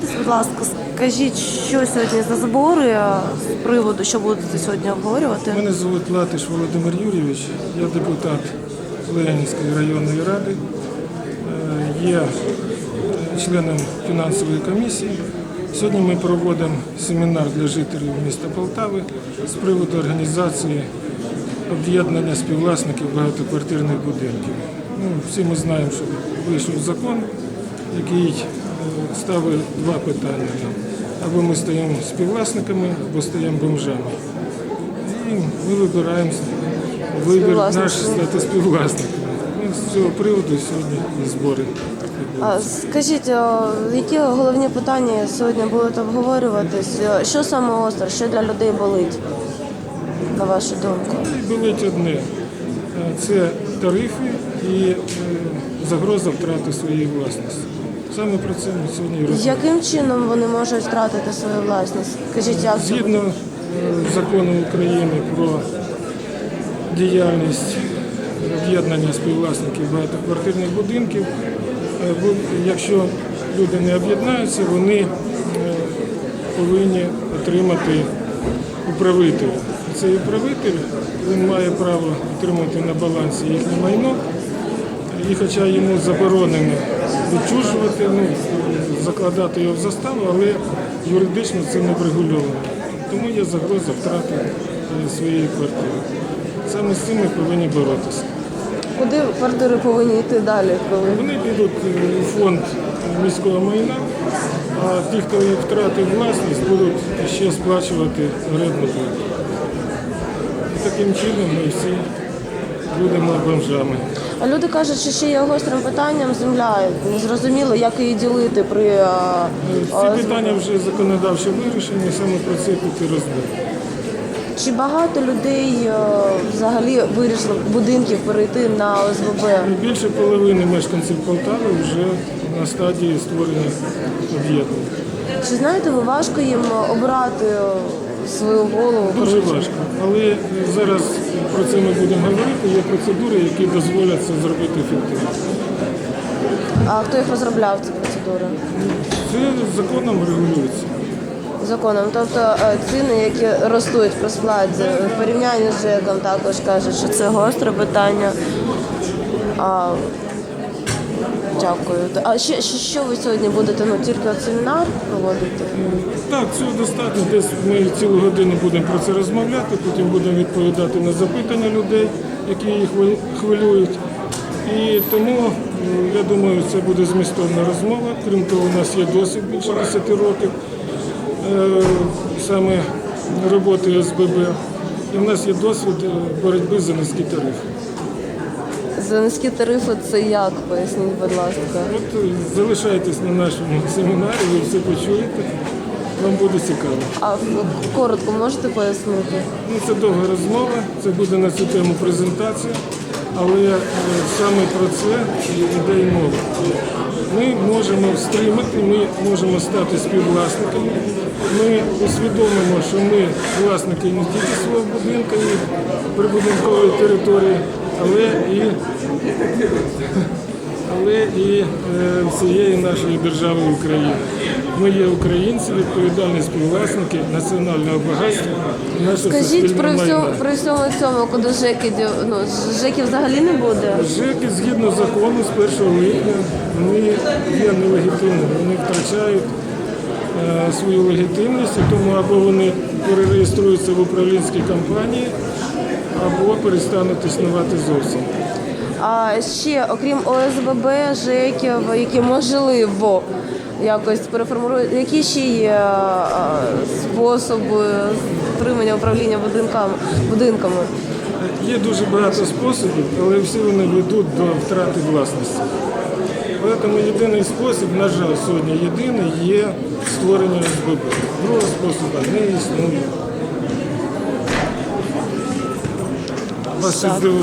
Будь ласка, скажіть, що сьогодні за збори з приводу, що будете сьогодні обговорювати? Мене звуть Латиш Володимир Юрійович, я депутат Ленінської районної ради, е, є членом фінансової комісії. Сьогодні ми проводимо семінар для жителів міста Полтави з приводу організації об'єднання співвласників багатоквартирних будинків. Ну, всі ми знаємо, що вийшов закон, який ставить два питання. Або ми стаємо співвласниками, або стаємо бомжами. І ми вибираємо вибір наш стати співвласниками. Ну, з цього приводу сьогодні і збори. А, скажіть, а, які головні питання сьогодні будуть обговорюватись? Що саме остро, що для людей болить, на вашу думку? І болить одне е, це тарифи і е, загроза втрати своєї власності. Саме про це ми сьогодні. Яким чином вони можуть втратити свою власність? Скажіть, як це Згідно е, закону України про діяльність об'єднання співвласників багатоквартирних будинків, е, бу- якщо люди не об'єднаються, вони е, повинні отримати управителя. Цей управитель він має право отримати на балансі їхнє майно, і хоча йому заборонено відчужувати, ну, закладати його в заставу, але юридично це не врегульовано. Тому є загроза втрати е, своєї квартири. Саме з цим ми повинні боротися. куди квартири повинні йти далі, коли Вони підуть е, у фонд міського майна, а ті, хто їх втратив власність, будуть ще сплачувати орендну плату. Таким чином ми всі будемо бомжами. А люди кажуть, що ще є гострим питанням земля. Незрозуміло, як її ділити при а, а, Ці питання вже законодавчо вирішені, саме про це тут і розмова. чи багато людей а, взагалі вирішили будинків перейти на ОСББ? Більше половини мешканців Полтави вже на стадії створення об'єднання. Чи знаєте, ви важко їм обирати а, свою голову? Дуже важко. Але зараз про це ми будемо говорити. Є процедури, які дозволять це зробити ефективно. А хто їх розробляв ці процедури? Це законом регулюється. Законом. Тобто е, ціни, які ростуть по складі, в порівнянні з ЖЕКом також кажуть, що це гостре питання. А, дякую. А ще, що ви сьогодні будете? Ну тільки семінар проводити? Так, цього достатньо. Десь ми цілу годину будемо про це розмовляти, потім будемо відповідати на запитання людей, які їх хвилюють. І тому я думаю, це буде змістовна розмова. Крім того, у нас є досвід більше 10 років е, саме роботи СББ. І в нас є досвід е, боротьби за низькі тарифи. За низькі тарифи це як? Поясніть, будь ласка. От е, залишайтесь на нашому семінарі, ви все почуєте. Вам буде цікаво. А коротко можете пояснити? Ну, це довга розмова, це буде на цю тему презентація, але е, саме про це йде і мова. Ми можемо стримати, ми можемо стати співвласниками. Ми усвідомимо, що ми власники не тільки свого будинку і прибудинкової території, але і, але і е, всієї нашої держави України. Ми є українці, відповідальні співвласники національного багатства Скажіть всьому майна. при всьому цьому, куди ЖЕКи ну, ЖЕКів взагалі не буде. ЖЕКи згідно закону з 1 липня вони є нелегітимними, вони втрачають е, свою легітимність, тому або вони перереєструються в управлінській компанії, або перестануть існувати зовсім. А ще, окрім ОСББ, ЖЕКів, які можливо якось переформують, які ще є способи стримання управління будинками, будинками? Є дуже багато способів, але всі вони ведуть до втрати власності. Тому єдиний спосіб, на жаль, сьогодні єдиний є створення СББ. Другого способу не існує. vocês do